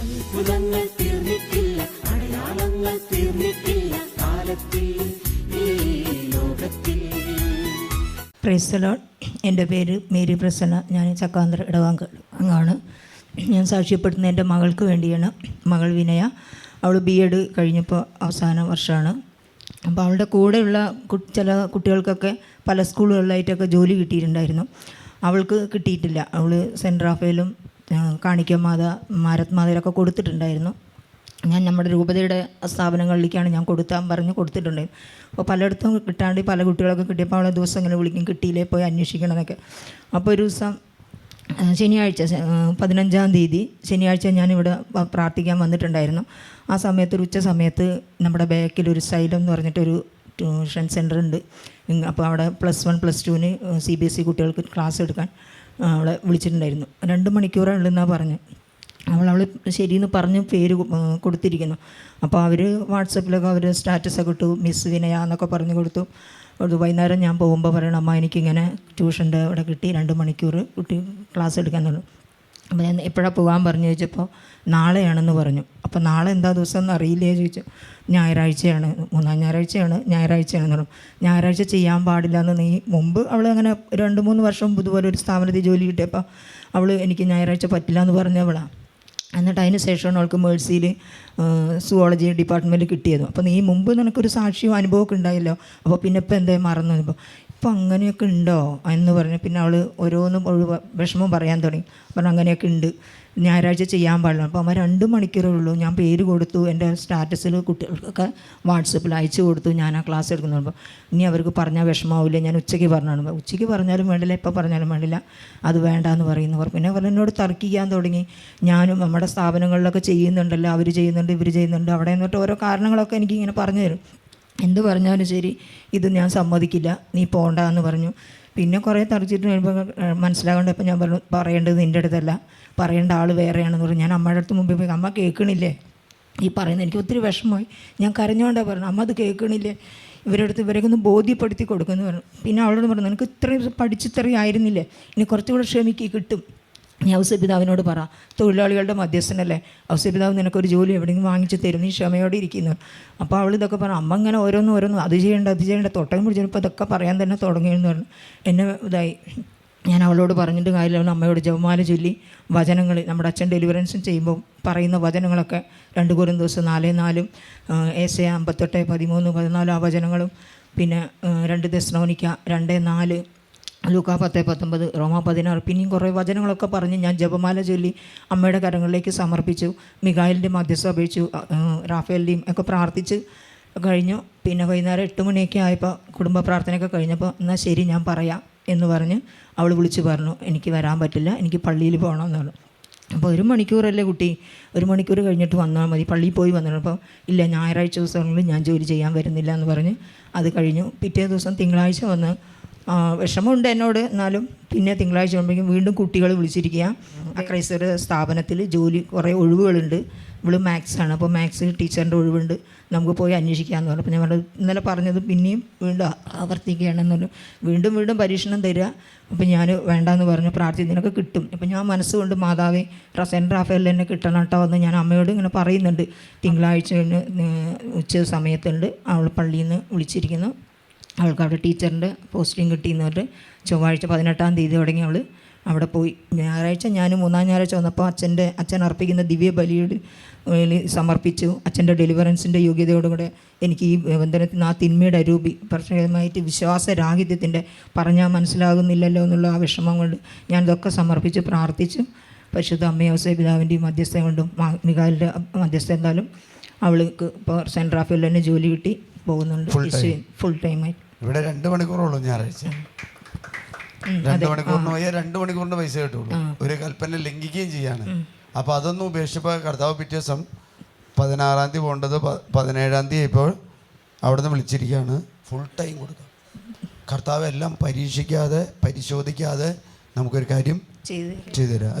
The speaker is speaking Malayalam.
അത്ഭുതങ്ങൾ തീർന്നിട്ടില്ല അടയാളങ്ങൾ തീർന്നിട്ടില്ല കാലത്തിൽ ഈ എന്റെ പേര് മേരി പ്രസന്ന. ഞാൻ ചക്കാന്തര ഇടവാങ്ക അങ്ങാണ് ഞാൻ സാക്ഷ്യപ്പെടുന്ന എന്റെ മകൾക്ക് വേണ്ടിയാണ് മകൾ വിനയ. അവൾ ബി എഡ് കഴിഞ്ഞപ്പോൾ അവസാന വർഷമാണ്. അപ്പോൾ അവളുടെ കൂടെയുള്ള ചില കുട്ടികൾക്കൊക്കെ പല സ്കൂളുകളിലായിട്ടൊക്കെ ജോലി കിട്ടിയിട്ടുണ്ടായിരുന്നു. അവൾക്ക് കിട്ടിയിട്ടില്ല. അവൾ സെന്റ് റാഫേലും കാണിക്കമാത മാരത്മാതയിലൊക്കെ കൊടുത്തിട്ടുണ്ടായിരുന്നു. ഞാൻ നമ്മുടെ രൂപതയുടെ സ്ഥാപനങ്ങളിലേക്കാണ് ഞാൻ കൊടുത്താൻ പറഞ്ഞ് കൊടുത്തിട്ടുണ്ട്. അപ്പോൾ പലയിടത്തും കിട്ടാണ്ട് പല കുട്ടികളൊക്കെ കിട്ടിയപ്പോൾ അവളെ ദിവസം ഇങ്ങനെ വിളിക്കും കിട്ടിയില്ലേ പോയി അന്വേഷിക്കണം എന്നൊക്കെ അപ്പോൾ ഒരു ദിവസം ശനിയാഴ്ച പതിനഞ്ചാം തീയതി ശനിയാഴ്ച ഞാനിവിടെ പ്രാർത്ഥിക്കാൻ വന്നിട്ടുണ്ടായിരുന്നു. ആ സമയത്ത് ഒരു ഉച്ച സമയത്ത് നമ്മുടെ ബാക്കിൽ ഒരു സൈലം എന്ന് പറഞ്ഞിട്ടൊരു ട്യൂഷൻ സെന്റർ ഉണ്ട് അപ്പോൾ അവിടെ പ്ലസ് വൺ പ്ലസ് ടുവിന് സി ബി എസ് ഇ കുട്ടികൾക്ക് ക്ലാസ് എടുക്കാൻ അവളെ വിളിച്ചിട്ടുണ്ടായിരുന്നു. രണ്ട് മണിക്കൂറേ ഉള്ളെന്നാണ് പറഞ്ഞു. അവൾ അവൾ ശരിയെന്ന് പറഞ്ഞ് പേര് കൊടുത്തിരിക്കുന്നു. അപ്പോൾ അവർ വാട്സപ്പിലൊക്കെ അവർ സ്റ്റാറ്റസൊക്കെ ഇട്ടു മിസ് വിനയ എന്നൊക്കെ പറഞ്ഞു കൊടുത്തു. അത് വൈകുന്നേരം ഞാൻ പോകുമ്പോൾ പറയണം അമ്മ എനിക്കിങ്ങനെ ട്യൂഷന്റെ അവിടെ കിട്ടി രണ്ട് മണിക്കൂർ കുട്ടി ക്ലാസ് എടുക്കാൻ തുടങ്ങി അപ്പോൾ ഞാൻ എപ്പോഴാണ് പോകാൻ പറഞ്ഞു ചോദിച്ചപ്പോൾ നാളെയാണെന്ന് പറഞ്ഞു. അപ്പോൾ നാളെ എന്താ ദിവസം എന്ന് അറിയില്ലേ ചോദിച്ചു. ഞായറാഴ്ചയാണ്. മൂന്നാം ഞായറാഴ്ചയാണ്. ഞായറാഴ്ചയാണെന്ന് പറഞ്ഞു. ഞായറാഴ്ച ചെയ്യാൻ പാടില്ല എന്ന് നീ മുമ്പ് അവൾ അങ്ങനെ രണ്ട് മൂന്ന് വർഷം മുമ്പ് ഇതുപോലെ ഒരു സ്ഥാപനത്തിൽ ജോലി കിട്ടിയപ്പോൾ അവൾ എനിക്ക് ഞായറാഴ്ച പറ്റില്ല എന്ന് പറഞ്ഞവളാണ് എന്നിട്ട് അതിന് ശേഷമാണ് അവൾക്ക് മേഴ്സിയിൽ സുവോളജി ഡിപ്പാർട്ട്മെന്റിൽ കിട്ടിയത്. അപ്പോൾ നീ മുമ്പ് നിനക്കൊരു സാക്ഷിയും അനുഭവമൊക്കെ ഉണ്ടായല്ലോ. അപ്പോൾ പിന്നെ ഇപ്പോൾ എന്തേ മറന്നു. ഇപ്പോൾ ഇപ്പം അങ്ങനെയൊക്കെ ഉണ്ടോ എന്ന് പറഞ്ഞ് പിന്നെ അവൾ ഓരോന്നും ഒഴിവ് വിഷമം പറയാൻ തുടങ്ങി. പറഞ്ഞു അങ്ങനെയൊക്കെ ഉണ്ട്. ഞായറാഴ്ച ചെയ്യാൻ പാടില്ല. അപ്പോൾ അമ്മ രണ്ട് മണിക്കൂറേ ഉള്ളൂ. ഞാൻ പേര് കൊടുത്തു. എന്റെ സ്റ്റാറ്റസിൽ കുട്ടികൾക്കൊക്കെ വാട്സപ്പിൽ അയച്ചു കൊടുത്തു. ഞാൻ ആ ക്ലാസ് എടുക്കുന്നു അപ്പോൾ ഇനി അവർക്ക് പറഞ്ഞാൽ വിഷമാവില്ല ഞാൻ ഉച്ചയ്ക്ക് പറഞ്ഞാണ്. ഉച്ചയ്ക്ക് പറഞ്ഞാലും വേണ്ടില്ല. ഇപ്പോൾ പറഞ്ഞാലും വേണ്ടില്ല. അത് വേണ്ടാന്ന് പറയുന്നവർ പിന്നെ അവർ എന്നോട് തർക്കിക്കാൻ തുടങ്ങി. ഞാനും നമ്മുടെ സ്ഥാപനങ്ങളിലൊക്കെ ചെയ്യുന്നുണ്ടല്ലോ. അവർ ചെയ്യുന്നുണ്ട് ഇവർ ചെയ്യുന്നുണ്ട്. അവിടെ നിന്നിട്ട് ഓരോ കാരണങ്ങളൊക്കെ എനിക്ക് ഇങ്ങനെ പറഞ്ഞു തരും. എന്ത് പറഞ്ഞാലും ശരി ഇത് ഞാൻ സമ്മതിക്കില്ല നീ പോണ്ട എന്ന് പറഞ്ഞു. പിന്നെ കുറേ തറച്ചിട്ട് കഴിയുമ്പോൾ മനസ്സിലാകേണ്ടപ്പോൾ ഞാൻ പറഞ്ഞു പറയേണ്ടത് നിന്റെ അടുത്തല്ല പറയേണ്ട ആൾ വേറെയാണെന്ന് പറഞ്ഞു. ഞാൻ അമ്മയുടെ അടുത്ത് മുമ്പിൽ പോയി അമ്മ കേൾക്കണില്ലേ? ഈ പറയുന്നത് എനിക്ക് ഒത്തിരി വിഷമമായി. ഞാൻ കരഞ്ഞുകൊണ്ടാണ് പറഞ്ഞു അമ്മ അത് കേൾക്കണില്ലേ? ഇവരുടെ അടുത്ത് ഇവരെയൊക്കെ ഒന്ന് ബോധ്യപ്പെടുത്തി കൊടുക്കുമെന്ന് പറഞ്ഞു. പിന്നെ അവളോട് പറഞ്ഞു നിനക്ക് ഇത്രയും പഠിച്ചിത്രയും ആയിരുന്നില്ലേ? ഇനി കുറച്ചുകൂടെ ക്ഷമിക്ക് കിട്ടും. നീ ഔസപിതാവിനോട് പറ തൊഴിലാളികളുടെ മധ്യസ്ഥനല്ലേ? ഔസപിതാവ് നിനക്കൊരു ജോലി എവിടെയെങ്കിലും വാങ്ങിച്ച് തരും നീ ക്ഷമയോടെ ഇരിക്കുന്നു. അപ്പോൾ അവൾ ഇതൊക്കെ പറഞ്ഞു അമ്മ ഇങ്ങനെ ഓരോന്നും ഓരോന്നും അത് ചെയ്യേണ്ട അത് ചെയ്യേണ്ട തൊട്ടകം പിടിച്ചപ്പോൾ ഇതൊക്കെ പറയാൻ തന്നെ തുടങ്ങിയെന്ന് പറഞ്ഞു. എന്നെ ഇതായി. ഞാൻ അവളോട് പറഞ്ഞിട്ട് കാര്യമില്ല അമ്മയോട് ജപമാല ചൊല്ലി വചനങ്ങൾ നമ്മുടെ അച്ഛൻ ഡെലിവറൻസും ചെയ്യുമ്പോൾ പറയുന്ന വചനങ്ങളൊക്കെ രണ്ട് കുറും ദിവസം നാലേ നാലും എ അമ്പത്തെട്ട് പതിമൂന്ന് പതിനാല് ആ വചനങ്ങളും പിന്നെ രണ്ട് ദസ്നോനിക്ക രണ്ട് നാല് ലൂക്ക പത്ത് പത്തൊമ്പത് റോമ പതിനാറ് പിന്നെയും കുറേ വചനങ്ങളൊക്കെ പറഞ്ഞ് ഞാൻ ജപമാല ചൊല്ലി അമ്മയുടെ കരങ്ങളിലേക്ക് സമർപ്പിച്ചു മികായലിന്റെ മധ്യസ്ഥ അപേക്ഷിച്ചു റാഫേലിന്റെയും ഒക്കെ പ്രാർത്ഥിച്ച് കഴിഞ്ഞു. പിന്നെ വൈകുന്നേരം എട്ട് മണിയൊക്കെ ആയപ്പോൾ കുടുംബ പ്രാർത്ഥനയൊക്കെ കഴിഞ്ഞപ്പോൾ എന്നാൽ ശരി ഞാൻ പറയാം എന്ന് പറഞ്ഞ് അവൾ വിളിച്ച് പറഞ്ഞു എനിക്ക് വരാൻ പറ്റില്ല എനിക്ക് പള്ളിയിൽ പോകണം എന്ന് അപ്പോൾ ഒരു മണിക്കൂറല്ലേ കുട്ടി ഒരു മണിക്കൂർ കഴിഞ്ഞിട്ട് വന്നാൽ മതി പള്ളിയിൽ പോയി വന്നു അപ്പോൾ ഇല്ല ഞായറാഴ്ച ദിവസങ്ങളിൽ ഞാൻ ജോലി ചെയ്യാൻ വരുന്നില്ല എന്ന് പറഞ്ഞ് അത് കഴിഞ്ഞു. പിറ്റേ ദിവസം തിങ്കളാഴ്ച വന്ന് വിഷമമുണ്ട് എന്നോട്. എന്നാലും പിന്നെ തിങ്കളാഴ്ച ആകുമ്പോഴേക്കും വീണ്ടും കുട്ടികൾ വിളിച്ചിരിക്കുക. ആ ക്രൈസ്തവ സ്ഥാപനത്തിൽ ജോലി കുറേ ഒഴിവുകളുണ്ട്. ഇവൾ മാത്സ് ആണ്. അപ്പോൾ മാത്സ് ടീച്ചറിന്റെ ഒഴിവുണ്ട്. നമുക്ക് പോയി അന്വേഷിക്കാമെന്ന് പറഞ്ഞു. അപ്പോൾ ഞാൻ പറഞ്ഞു ഇന്നലെ പറഞ്ഞത് പിന്നെയും വീണ്ടും ആവർത്തിക്കുകയാണെന്ന് പറഞ്ഞു വീണ്ടും വീണ്ടും പരീക്ഷണം തരിക. അപ്പോൾ ഞാൻ വേണ്ടാന്ന് പറഞ്ഞു. പ്രാർത്ഥിക്കുന്നതിനൊക്കെ കിട്ടും. അപ്പോൾ ഞാൻ മനസ്സുകൊണ്ട് മാതാവേ റസൻ റാഫേൽ എന്നെ കിട്ടണം കേട്ടോ എന്ന് ഞാൻ അമ്മയോട് ഇങ്ങനെ പറയുന്നുണ്ട്. തിങ്കളാഴ്ച ഉച്ച സമയത്തുണ്ട്. അവൾ പള്ളിയിൽ നിന്ന് വിളിച്ചിരിക്കുന്നു. അവൾക്ക് അവിടെ ടീച്ചറിന്റെ പോസ്റ്റിംഗ് കിട്ടിയെന്ന് പറഞ്ഞിട്ട് ചൊവ്വാഴ്ച പതിനെട്ടാം തീയതി തുടങ്ങി അവൾ അവിടെ പോയി. ഞായറാഴ്ച ഞാൻ മൂന്നാം ഞായറാഴ്ച വന്നപ്പോൾ അച്ഛന്റെ അച്ഛൻ അർപ്പിക്കുന്ന ദിവ്യ ബലിയോട് സമർപ്പിച്ചു. അച്ഛന്റെ ഡെലിവറൻസിന്റെ യോഗ്യതയോടുകൂടെ എനിക്ക് ഈ ബന്ധനത്തിൽ ആ തിന്മയുടെ അരൂപി പ്രത്യേകമായിട്ട് വിശ്വാസരാഹിത്യത്തിന്റെ പറഞ്ഞാൽ മനസ്സിലാകുന്നില്ലല്ലോ എന്നുള്ള ആ വിഷമം കൊണ്ട് ഞാൻ ഇതൊക്കെ സമർപ്പിച്ച് പ്രാർത്ഥിച്ചു. പരിശുദ്ധ അമ്മയോസേ പിതാവിന്റെയും മധ്യസ്ഥ കൊണ്ടും മികാലിന്റെ മധ്യസ്ഥ എന്തായാലും അവൾക്ക് ഇപ്പോൾ സെൻട്രാഫിൽ തന്നെ ജോലി കിട്ടി പോകുന്നുണ്ട്. ഫുൾ ടൈമായി ഇവിടെ രണ്ട് മണിക്കൂറുള്ളൂ ഞായറാഴ്ച. രണ്ട് മണിക്കൂറിന് പോയാൽ രണ്ട് മണിക്കൂറിന് പൈസ കിട്ടുള്ളൂ. ഒരു കൽപ്പന ലംഘിക്കുകയും ചെയ്യാണ് അപ്പൊ അതൊന്നും ഉപേക്ഷിച്ചപ്പോൾ കർത്താവ് പിറ്റേ ദിവസം പതിനാറാം തീയതി പോകേണ്ടത് പതിനേഴാം തീയതി ആയപ്പോൾ അവിടെ നിന്ന് വിളിച്ചിരിക്കുകയാണ്. ഫുൾ ടൈം കൊടുക്കുക കർത്താവ് എല്ലാം പരീക്ഷിക്കാതെ പരിശോധിക്കാതെ നമുക്കൊരു കാര്യം ചെയ്തു തരാം.